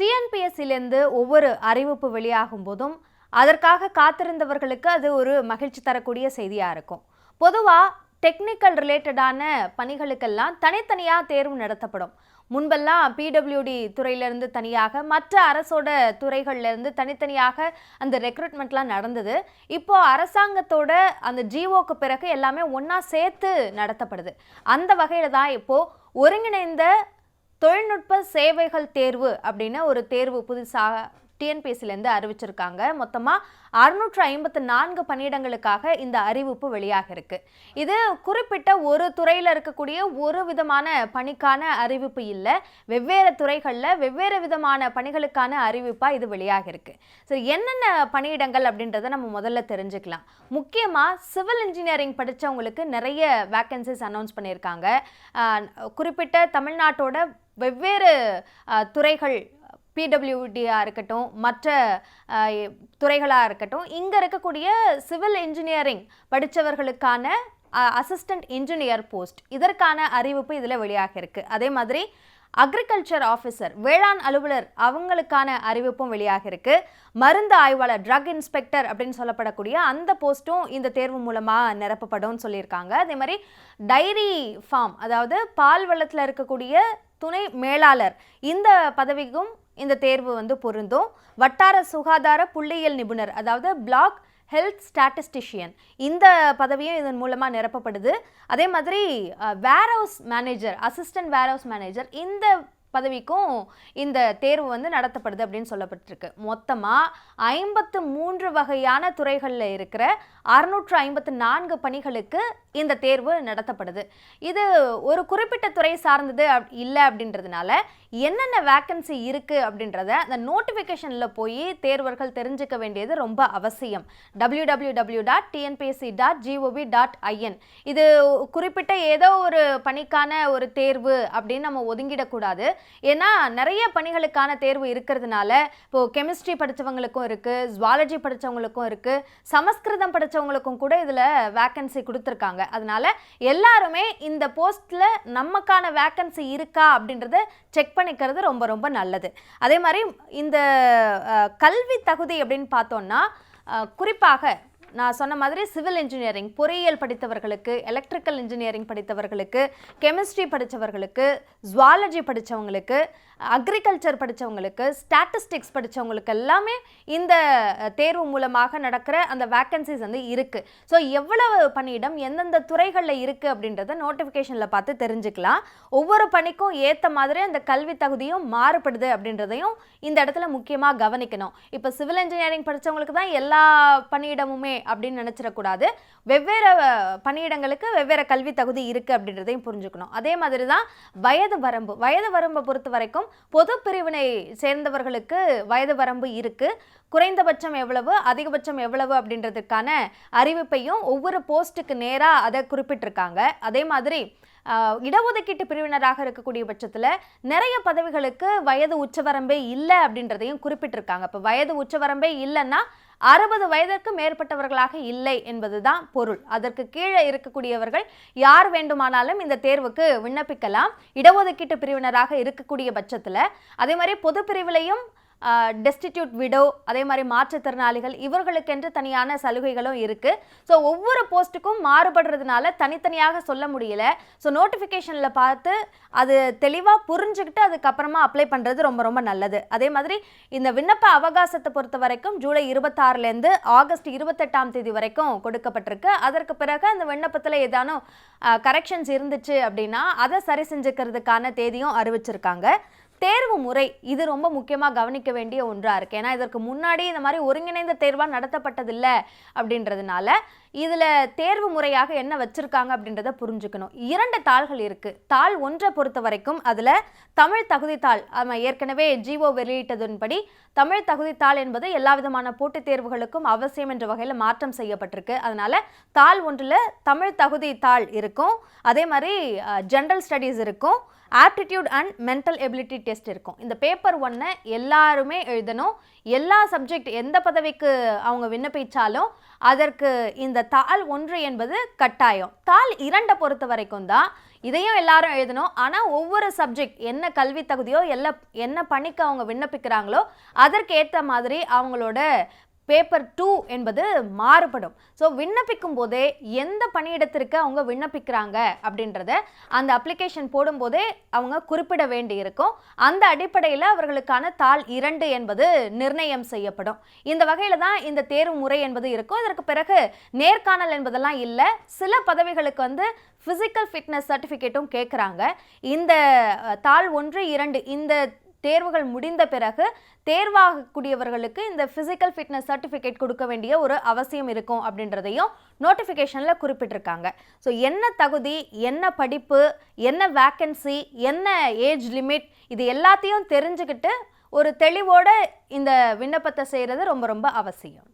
டிஎன்பிஎஸ்சிலேருந்து ஒவ்வொரு அறிவிப்பு வெளியாகும் போதும் அதற்காக காத்திருந்தவர்களுக்கு அது ஒரு மகிழ்ச்சி தரக்கூடிய செய்தியாக இருக்கும். பொதுவாக டெக்னிக்கல் ரிலேட்டடான பணிகளுக்கெல்லாம் தனித்தனியாக தேர்வு நடத்தப்படும். முன்பெல்லாம் பிடபிள்யூடி துறையிலேருந்து தனியாக மற்ற அரசோட துறைகள்லேருந்து தனித்தனியாக அந்த ரெக்ரூட்மெண்ட்லாம் நடந்தது. இப்போது அரசாங்கத்தோட அந்த ஜிஓக்கு பிறகு எல்லாமே ஒன்றா சேர்த்து நடத்தப்படுது. அந்த வகையில் தான் இப்போது ஒருங்கிணைந்த தொழில்நுட்ப சேவைகள் தேர்வு அப்படின்னு ஒரு தேர்வு புதுசாக டிஎன்பிஎஸ்சிலேருந்து அறிவிச்சிருக்காங்க. மொத்தமாக அறுநூற்று ஐம்பத்து நான்கு பணியிடங்களுக்காக இந்த அறிவிப்பு வெளியாக இருக்கு. இது குறிப்பிட்ட ஒரு துறையில் இருக்கக்கூடிய ஒரு விதமான பணிக்கான அறிவிப்பு இல்லை. வெவ்வேறு துறைகளில் வெவ்வேறு விதமான பணிகளுக்கான அறிவிப்பாக இது வெளியாக இருக்கு. சரி என்னென்ன பணியிடங்கள் அப்படின்றத நம்ம முதல்ல தெரிஞ்சுக்கலாம். முக்கியமாக சிவில் இன்ஜினியரிங் படித்தவங்களுக்கு நிறைய வேக்கன்சிஸ் அனௌன்ஸ் பண்ணியிருக்காங்க. குறிப்பிட்ட தமிழ்நாட்டோட வெவ்வேறு துறைகள் பிடபிள்யூடியாக இருக்கட்டும் மற்ற துறைகளாக இருக்கட்டும் இங்கே இருக்கக்கூடிய சிவில் இன்ஜினியரிங் படித்தவர்களுக்கான அசிஸ்டன்ட் இன்ஜினியர் போஸ்ட் இதற்கான அறிவிப்பு இதில் வெளியாக இருக்குது அதே மாதிரி அக்ரிகல்ச்சர் ஆஃபீஸர் வேளாண் அலுவலர் அவங்களுக்கான அறிவிப்பும் வெளியாக இருக்கு. மருந்து ஆய்வாளர் ட்ரக் இன்ஸ்பெக்டர் அப்படின்னு சொல்லப்படக்கூடிய அந்த போஸ்ட்டும் இந்த தேர்வு மூலமாக நிரப்பப்படும்னு சொல்லியிருக்காங்க. அதே மாதிரி டைரி ஃபார்ம் அதாவது பால் வளத்தில் இருக்கக்கூடிய துணை மேலாளர். இந்த பதவிக்கும் இந்த தேர்வு வந்து பொருந்தும். வட்டார சுகாதார புள்ளியியல் நிபுணர் அதாவது பிளாக் ஹெல்த் ஸ்டாட்டிஸ்டிஷியன் இந்த பதவியும் இதன் மூலமாக நிரப்பப்படுது. அதே மாதிரி warehouse manager assistant warehouse manager இந்த பதவிக்கும் இந்த தேர்வு வந்து நடத்தப்படுது அப்படின்னு சொல்லப்பட்டிருக்கு. மொத்தமாக ஐம்பத்து மூன்று வகையான துறைகளில் இருக்கிற அறுநூற்று ஐம்பத்து நான்கு பணிகளுக்கு இந்த தேர்வு நடத்தப்படுது. இது ஒரு குறிப்பிட்ட துறை சார்ந்தது அப் இல்லை அப்படின்றதுனால என்னென்ன வேக்கன்சி இருக்குது அப்படின்றத அந்த நோட்டிஃபிகேஷனில் போய் தேர்வர்கள் தெரிஞ்சுக்க வேண்டியது ரொம்ப அவசியம். W W W dot TNPSC dot gov dot in இது குறிப்பிட்ட ஏதோ ஒரு பணிக்கான ஒரு தேர்வு அப்படின்னு நம்ம ஒதுங்கிடக்கூடாது. ஏன்னா நிறைய பணிகளுக்கான தேர்வு இருக்கிறதுனால இப்போது கெமிஸ்ட்ரி படித்தவங்களுக்கும் இருக்குது ஜுவாலஜி படித்தவங்களுக்கும் இருக்குது சமஸ்கிருதம் படித்தவங்களுக்கும் கூட இதில் வேக்கன்சி கொடுத்துருக்காங்க. அதனால எல்லாருமே இந்த போஸ்ட்டில் நமக்கான வேக்கன்சி இருக்கா அப்படின்றத செக் அர்ப்பணிக்கிறது ரொம்ப ரொம்ப நல்லது. அதே மாதிரி இந்த கல்வி தகுதி அப்படின்னு பார்த்தோம்னா குறிப்பாக நான் சொன்ன மாதிரி சிவில் இன்ஜினியரிங் பொறியியல் படித்தவர்களுக்கு எலக்ட்ரிக்கல் இன்ஜினியரிங் படித்தவர்களுக்கு கெமிஸ்ட்ரி படித்தவர்களுக்கு ஜுவாலஜி படித்தவங்களுக்கு அக்ரிகல்ச்சர் படித்தவங்களுக்கு ஸ்டாட்டிஸ்டிக்ஸ் படித்தவங்களுக்கு எல்லாமே இந்த தேர்வு மூலமாக நடக்கிற அந்த வேக்கன்சிஸ் வந்து இருக்குது ஸோ எவ்வளவு பணியிடம் எந்தெந்த துறைகளில் இருக்குது அப்படின்றத நோட்டிஃபிகேஷனில் பார்த்து தெரிஞ்சுக்கலாம். ஒவ்வொரு பணிக்கும் ஏற்ற மாதிரி அந்த கல்வி தகுதியும் மாறுபடுது அப்படின்றதையும் இந்த இடத்துல முக்கியமாக கவனிக்கணும். இப்போ சிவில் இன்ஜினியரிங் படித்தவங்களுக்கு தான் எல்லா பணியிடமுமே அப்படின்னு நினச்சிடக்கூடாது. வெவ்வேறு பணியிடங்களுக்கு வெவ்வேறு கல்வி தகுதி இருக்குது அப்படின்றதையும் புரிஞ்சுக்கணும். அதே மாதிரி தான் வயது வரம்பு. வயது வரம்பை பொறுத்த வரைக்கும் பொது பிரிவினை சேர்ந்தவர்களுக்கு வயது வரம்பு இருக்குது குறைந்தபட்சம் எவ்வளவு அதிகபட்சம் எவ்வளவு அப்படின்றதுக்கான அறிவிப்பையும் ஒவ்வொரு போஸ்ட்டுக்கு நேராக அதை குறிப்பிட்டிருக்காங்க. அதே மாதிரி இடஒதுக்கீட்டு பிரிவினராக இருக்கக்கூடிய பட்சத்தில் நிறைய பதவிகளுக்கு வயது உச்சவரம்பே இல்லை அப்படின்றதையும் குறிப்பிட்டிருக்காங்க. இப்போ வயது உச்சவரம்பே இல்லைன்னா அறுபது வயதிற்கு மேற்பட்டவர்களாக இல்லை என்பதுதான் பொருள். அதற்கு கீழே இருக்கக்கூடியவர்கள் யார் வேண்டுமானாலும் இந்த தேர்வுக்கு விண்ணப்பிக்கலாம். இடஒதுக்கீட்டு பிரிவினராக இருக்கக்கூடிய பட்சத்தில் அதே மாதிரி பொது பிரிவிலையும் டெஸ்டிடியூட் விடோ அதே மாதிரி மாற்றுத்திறனாளிகள் இவர்களுக்கென்று தனியான சலுகைகளும் இருக்குது ஸோ ஒவ்வொரு போஸ்ட்டுக்கும் மாறுபடுறதுனால தனித்தனியாக சொல்ல முடியல. ஸோ நோட்டிஃபிகேஷனில் பார்த்து அது தெளிவாக புரிஞ்சுக்கிட்டு அதுக்கப்புறமா அப்ளை பண்ணுறது ரொம்ப ரொம்ப நல்லது. அதே மாதிரி இந்த விண்ணப்ப அவகாசத்தை பொறுத்த வரைக்கும் ஜூலை இருபத்தாறுலேருந்து ஆகஸ்ட் இருபத்தெட்டாம் தேதி வரைக்கும் கொடுக்கப்பட்டிருக்கு. அதற்கு பிறகு அந்த விண்ணப்பத்தில் ஏதானும் கரெக்ஷன்ஸ் இருந்துச்சு அப்படின்னா அதை சரி செஞ்சுக்கிறதுக்கான தேதியும் அறிவிச்சிருக்காங்க. தேர்வு முறை இது ரொம்ப முக்கியமாக கவனிக்க வேண்டிய ஒன்றாக இருக்குது ஏன்னா இதற்கு முன்னாடி இந்த மாதிரி ஒருங்கிணைந்த தேர்வாக நடத்தப்பட்டதில்லை அப்படின்றதுனால இதில் தேர்வு முறையாக என்ன வச்சுருக்காங்க அப்படின்றத புரிஞ்சுக்கணும். இரண்டு தாள்கள் இருக்குது தாள் ஒன்றை பொறுத்த வரைக்கும் அதில் தமிழ் தகுதித்தாள் நம்ம ஏற்கனவே ஜிஓ வெளியிட்டதன்படி தமிழ் தகுதித்தாள் என்பது எல்லா விதமான போட்டித் தேர்வுகளுக்கும் அவசியம் என்ற வகையில் மாற்றம் செய்யப்பட்டிருக்கு. அதனால் தாள் ஒன்றில் தமிழ் தகுதி தாள் இருக்கும். அதே மாதிரி ஜென்ரல் ஸ்டடீஸ் இருக்கும். Aptitude and mental ability test இருக்கும். இந்த பேப்பர் ஒன்னை எல்லாருமே எழுதணும். எல்லா சப்ஜெக்ட் எந்த பதவிக்கு அவங்க விண்ணப்பிச்சாலும் அதற்கு இந்த தாள் ஒன்று என்பது கட்டாயம். தாள் இரண்டை பொறுத்த வரைக்கும் தான் இதையும் எல்லாரும் எழுதணும். ஆனால் ஒவ்வொரு சப்ஜெக்ட் என்ன கல்வி தகுதியோ எல்லா என்ன பணிக்கு அவங்க விண்ணப்பிக்கிறாங்களோ அதற்கு ஏற்ற மாதிரி அவங்களோட பேப்பர் டூ என்பது மாறுபடும். ஸோ விண்ணப்பிக்கும் போதே எந்த பணியிடத்திற்கு அவங்க விண்ணப்பிக்கிறாங்க அப்படின்றத அந்த அப்ளிகேஷன் போடும்போதே அவங்க குறிப்பிட வேண்டி இருக்கும் அந்த அடிப்படையில் அவர்களுக்கான தாள் இரண்டு என்பது நிர்ணயம் செய்யப்படும். இந்த வகையில் தான் இந்த தேர்வு முறை என்பது இருக்கும். இதற்கு பிறகு நேர்காணல் என்பதெல்லாம் இல்லை. சில பதவிகளுக்கு வந்து ஃபிசிக்கல் ஃபிட்னஸ் சர்டிஃபிகேட்டும் கேட்குறாங்க இந்த தாள் ஒன்று இரண்டு இந்த தேர்வுகள் முடிந்த பிறகு தேர்வாகக்கூடியவர்களுக்கு இந்த ஃபிசிக்கல் ஃபிட்னஸ் சர்டிஃபிகேட் கொடுக்க வேண்டிய ஒரு அவசியம் இருக்கும் அப்படின்றதையும் நோட்டிஃபிகேஷனில் குறிப்பிட்டிருக்காங்க. ஸோ என்ன தகுதி என்ன படிப்பு என்ன வேக்கன்சி என்ன ஏஜ் லிமிட் இது எல்லாத்தையும் தெரிஞ்சுக்கிட்டு ஒரு தெளிவோட இந்த விண்ணப்பத்தை செய்கிறது ரொம்ப ரொம்ப அவசியம்.